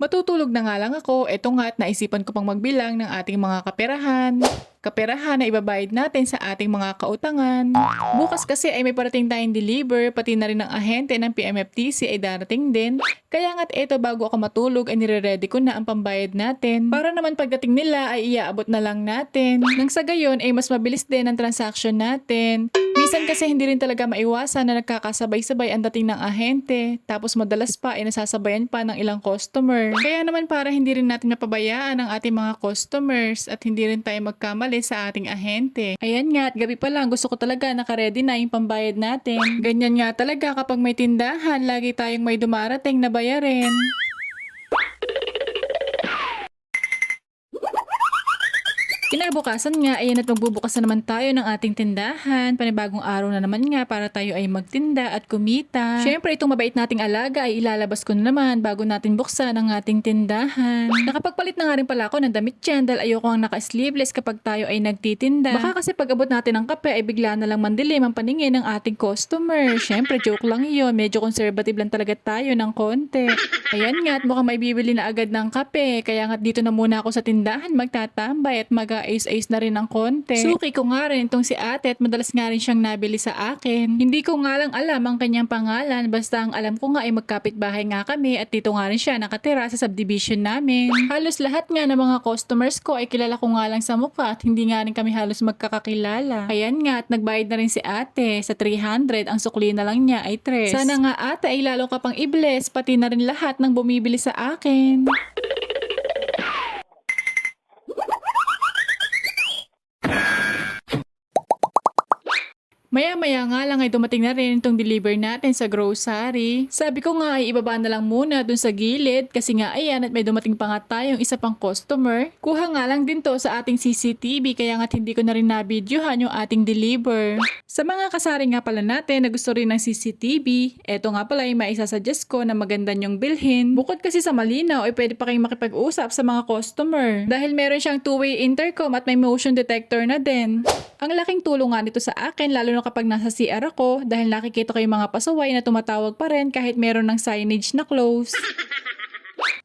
Matutulog na nga lang ako, eto nga at naisipan ko pang magbilang ng ating mga kaperahan. Kaperahan na ibabayad natin sa ating mga kautangan. Bukas kasi ay may parating tayong deliver, pati na rin ang ahente ng PMFTC ay darating din. Kaya nga't eto bago ako matulog ay nire-ready ko na ang pambayad natin. Para naman pagdating nila ay iaabot na lang natin. Nang sa gayon ay mas mabilis din ang transaction natin. Minsan kasi hindi rin talaga maiwasan na nagkakasabay-sabay ang dating ng ahente. Tapos madalas pa ay nasasabayan pa ng ilang customer. Kaya naman para hindi rin natin napabayaan ang ating mga customers at hindi rin tayo magkamali sa ating ahente. Ayan nga at gabi pa lang gusto ko talaga nakaredy na yung pambayad natin. Ganyan nga talaga kapag may tindahan, lagi tayong may dumarating na bayarin. Kinabukasan nga, ayan at magbubukas na naman tayo ng ating tindahan. Panibagong araw na naman nga para tayo ay magtinda at kumita. Siyempre, itong mabait nating alaga ay ilalabas ko na naman bago natin buksan ang ating tindahan. Nakapagpalit na nga rin pala ako ng damit dyan dahil ayoko ang naka-sleeveless kapag tayo ay nagtitinda. Baka kasi pag abot natin ng kape ay bigla na lang mandilim ang paningin ng ating customer. Siyempre, joke lang yun. Medyo conservative lang talaga tayo ng konti. Ayan nga at mukhang may bibili na agad ng kape. Kaya nga dito na muna ako sa tindahan magtatambay at mag-ace-ace na rin ng konti. Suki ko nga rin itong si ate at madalas nga rin siyang nabili sa akin. Hindi ko nga lang alam ang kanyang pangalan. Basta ang alam ko nga ay magkapit-bahay nga kami at dito nga rin siya nakatira sa subdivision namin. Halos lahat nga ng mga customers ko ay kilala ko nga lang sa mukha at hindi nga rin kami halos magkakakilala. Ayan nga at nagbayad na rin si ate sa 300. Ang sukli na lang niya ay 3. Sana nga ate ay lalo ka pang i-bless pati na rin lahat ng bumibili sa akin. Maya-maya nga lang ay dumating na rin itong deliver natin sa grocery. Sabi ko nga ay ibaba na lang muna dun sa gilid kasi nga ayan at may dumating pa nga tayong isa pang customer. Kuha nga lang din to sa ating CCTV kaya nga hindi ko na rin nabidyohan yung ating deliver. Sa mga kasari nga pala natin na gusto rin ng CCTV, eto nga pala yung maisasuggest ko na maganda nyong bilhin. Bukod kasi sa malinaw ay pwede pa kayong makipag-usap sa mga customer. Dahil meron siyang two-way intercom at may motion detector na din. Ang laking tulong nga nito sa akin lalo na kapag nasa CR ako dahil nakikita ko yung mga pasaway na tumatawag pa rin kahit meron ng signage na close.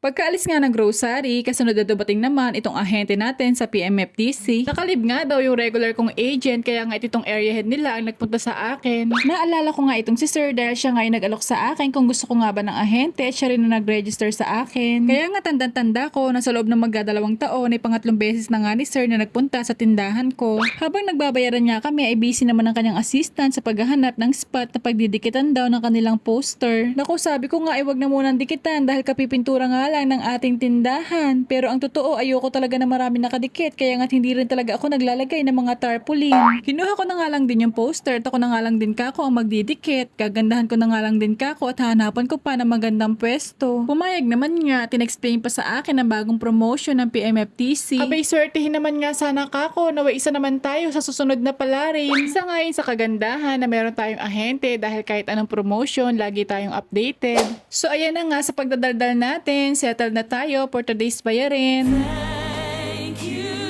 Pagkaalis nga ng grocery, kasunod na dumating naman itong ahente natin sa PMFTC. Nakalib nga daw yung regular kong agent kaya nga itong area head nila ang nagpunta sa akin. Naalala ko nga itong si sir dahil siya nga yung nag-alok sa akin kung gusto ko nga ba ng ahente siya rin na nag-register sa akin. Kaya nga tandang-tanda ko na sa loob ng magdadalawang taon ay pangatlong beses na nga ni sir na nagpunta sa tindahan ko. Habang nagbabayaran niya kami ay busy naman ang kanyang assistant sa paghahanap ng spot na pagdidikitan daw ng kanilang poster. Naku sabi ko nga ay wag na munang dikitan dahil kapipintura nga lang ng ating tindahan. Pero ang totoo, ayoko talaga na marami nakadikit kaya nga hindi rin talaga ako naglalagay ng mga tarpaulin. Kinuha ko na nga lang din yung poster at ako na nga lang din kako ang magdidikit. Gagandahan ko na nga lang din kako at hanapan ko pa ng magandang pwesto. Pumayag naman nga, tinexplain pa sa akin ang bagong promotion ng PMFTC. Abay, swertihin naman nga sana kako, nawa isa naman tayo sa susunod na palarin. Isa nga sa kagandahan na meron tayong ahente dahil kahit anong promotion, lagi tayong updated. So ayan na nga sa pagdadaldal natin, settle na tayo for today's bayarin. Thank you.